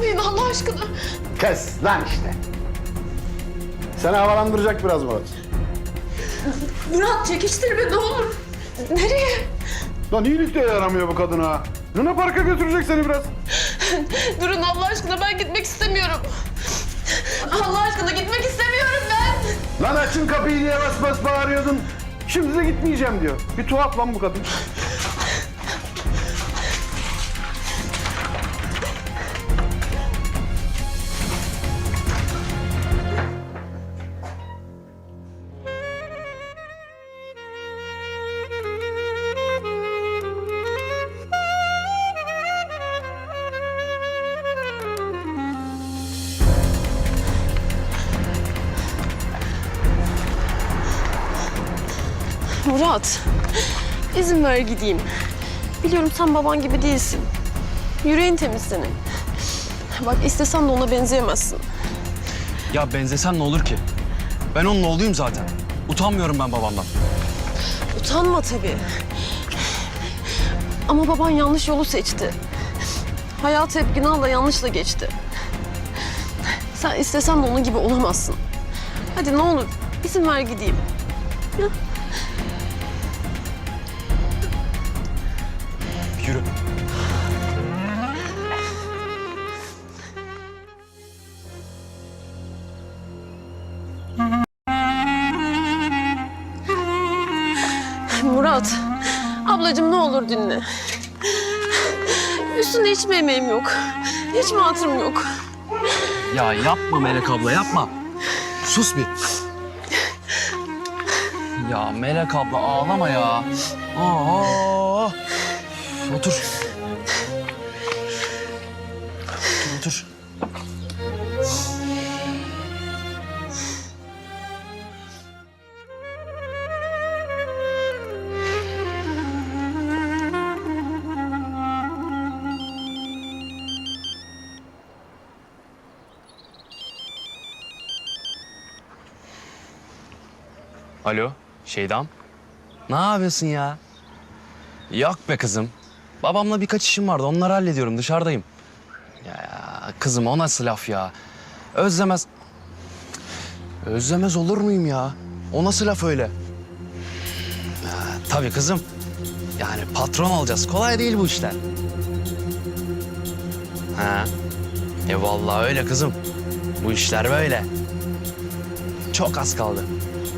yapmayın Allah aşkına. Kes lan işte. Seni havalandıracak biraz Murat. Murat çekiştir beni ne olur. Nereye? Lan iyilik de yaramıyor bu kadına. Luna Park'a götürecek seni biraz. Durun Allah aşkına ben gitmek istemiyorum. Allah aşkına gitmek istemiyorum ben. Lan açın kapıyı diye bas bas bağırıyordun. Şimdi de gitmeyeceğim diyor. Bir tuhaf lan bu kadın. Murat, izin ver gideyim. Biliyorum sen baban gibi değilsin. Yüreğin temiz senin. Bak istesen de ona benzeyemezsin. Ya benzesem ne olur ki? Ben onun oğluyum zaten. Utanmıyorum ben babamdan. Utanma tabii. Ama baban yanlış yolu seçti. Hayatı hep günahla yanlışla geçti. Sen istesen de onun gibi olamazsın. Hadi ne olur izin ver gideyim. Yürü. Ablacığım ne olur dinle. Üstünde hiç mi yok? Hiç mi yok? Ya yapma Melek abla yapma. Sus bir. Ya Melek abla ağlama ya. Aa. Otur. Alo, Şeydam. Ne yapıyorsun ya? Yok be kızım. Babamla birkaç işim vardı. Onları hallediyorum. Dışarıdayım. Ya kızım o nasıl laf ya? Özlemez... Özlemez olur muyum ya? O nasıl laf öyle? Ya, tabii kızım. Yani patron olacağız. Kolay değil bu işler. Ha. E vallahi öyle kızım. Bu işler böyle. Çok az kaldı.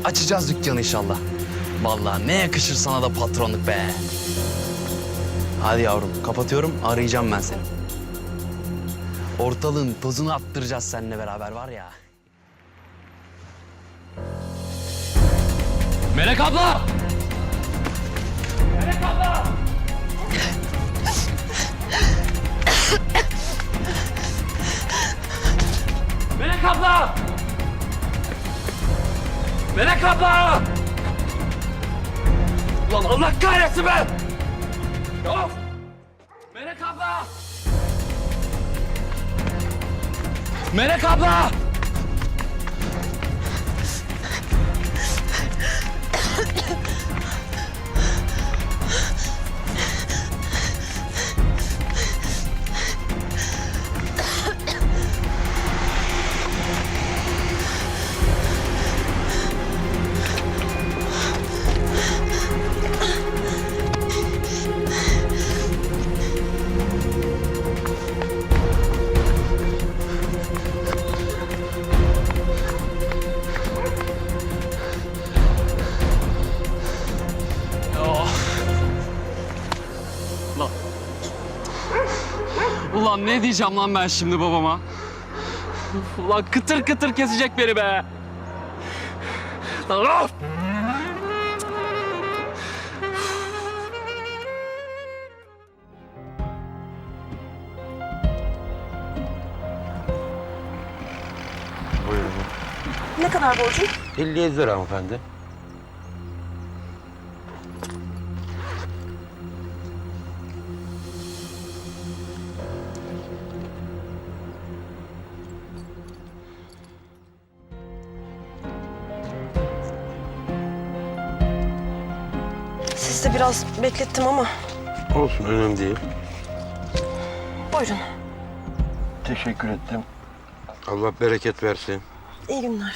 Açacağız dükkanı inşallah. Vallahi ne yakışır sana da patronluk be. Hadi yavrum kapatıyorum arayacağım ben seni. Ortalığın tozunu attıracağız seninle beraber var ya. Melek abla! Melek abla! Melek abla! Melek abla! Ulan Allah kahretsin be! Of! Melek abla! Melek abla! Ulan ne diyeceğim lan ben şimdi babama? Ulan kıtır kıtır kesecek beni be. Lan of! Ne kadar borcum? 57 lira hanımefendi. Siz de biraz beklettim ama Olsun önemli değil. buyurun. Teşekkür ettim. Allah bereket versin. İyi günler.